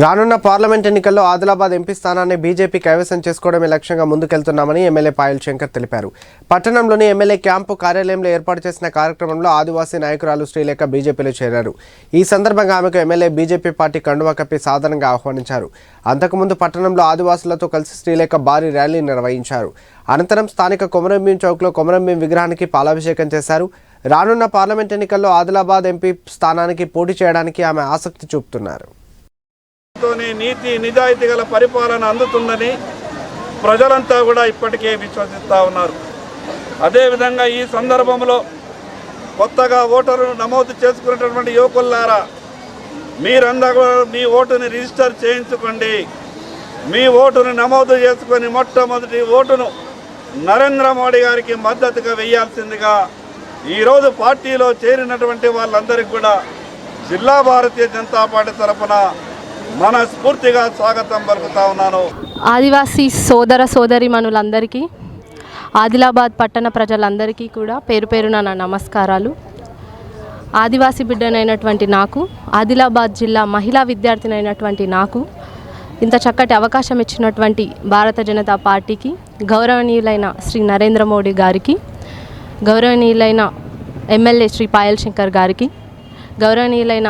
రానున్న పార్లమెంట్ ఎన్నికల్లో ఆదిలాబాద్ ఎంపీ స్థానాన్ని బీజేపీ కైవసం చేసుకోవడమే లక్ష్యంగా ముందుకెళ్తున్నామని ఎమ్మెల్యే పాయల్ శంకర్ తెలిపారు. పట్టణంలోని ఎమ్మెల్యే క్యాంపు కార్యాలయంలో ఏర్పాటు చేసిన కార్యక్రమంలో ఆదివాసీ నాయకురాలు శ్రీలేఖ బీజేపీలో చేరారు. ఈ సందర్భంగా ఆమెకు ఎమ్మెల్యే బీజేపీ పార్టీ కండువా కప్పి సాధారణంగా ఆహ్వానించారు. అంతకుముందు పట్టణంలో ఆదివాసులతో కలిసి శ్రీలేఖ భారీ ర్యాలీ నిర్వహించారు. అనంతరం స్థానిక కొమరంభీం చౌక్లో కొమరంభీం విగ్రహానికి పాలాభిషేకం చేశారు. రానున్న పార్లమెంట్ ఎన్నికల్లో ఆదిలాబాద్ ఎంపీ స్థానానికి పోటీ చేయడానికి ఆమె ఆసక్తి చూపుతున్నారు. తోని నీతి నిజాయితీ గల పరిపాలన అందుతుందని ప్రజలంతా కూడా ఇప్పటికే విశ్వసిస్తూ ఉన్నారు. అదేవిధంగా ఈ సందర్భంలో కొత్తగా ఓటరు నమోదు చేసుకున్నటువంటి యువకులారా మీరందరూ కూడా మీ ఓటుని రిజిస్టర్ చేయించుకోండి. మీ ఓటును నమోదు చేసుకొని మొట్టమొదటి ఓటును నరేంద్ర మోడీ గారికి మద్దతుగా వేయాల్సిందిగా ఈరోజు పార్టీలో చేరినటువంటి వాళ్ళందరికీ కూడా జిల్లా భారతీయ జనతా పార్టీ తరఫున మనస్ఫూర్తిగా స్వాగతం పలుకుతా ఉన్నాను. ఆదివాసీ సోదర సోదరిమణులందరికీ ఆదిలాబాద్ పట్టణ ప్రజలందరికీ కూడా పేరు పేరున నా నమస్కారాలు. ఆదివాసీ బిడ్డనైనటువంటి నాకు ఆదిలాబాద్ జిల్లా మహిళా విద్యార్థినైనటువంటి నాకు ఇంత చక్కటి అవకాశం ఇచ్చినటువంటి భారత జనతా పార్టీకి గౌరవనీయులైన శ్రీ నరేంద్ర మోడీ గారికి గౌరవనీయులైన ఎమ్మెల్యే శ్రీ పాయల్ శంకర్ గారికి గౌరవనీయులైన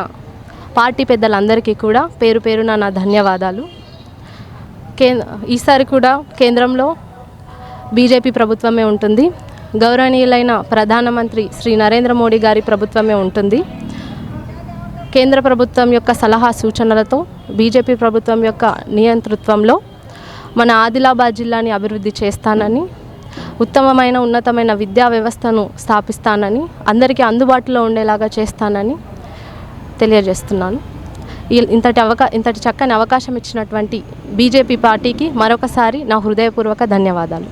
పార్టీ పెద్దలందరికీ కూడా పేరు పేరున నా ధన్యవాదాలు. కే ఈసారి కూడా కేంద్రంలో బీజేపీ ప్రభుత్వమే ఉంటుంది. గౌరవనీయులైన ప్రధానమంత్రి శ్రీ నరేంద్ర మోడీ గారి ప్రభుత్వమే ఉంటుంది. కేంద్ర ప్రభుత్వం యొక్క సలహా సూచనలతో బీజేపీ ప్రభుత్వం యొక్క నియంతృత్వంలో మన ఆదిలాబాద్ జిల్లాని అభివృద్ధి చేస్తానని ఉత్తమమైన ఉన్నతమైన విద్యా వ్యవస్థను స్థాపిస్తానని అందరికీ అందుబాటులో ఉండేలాగా చేస్తానని తెలియజేస్తున్నాను. ఇంతటి అవకా ఇంతటి చక్కని అవకాశం ఇచ్చినటువంటి బీజేపీ పార్టీకి మరొకసారి నా హృదయపూర్వక ధన్యవాదాలు.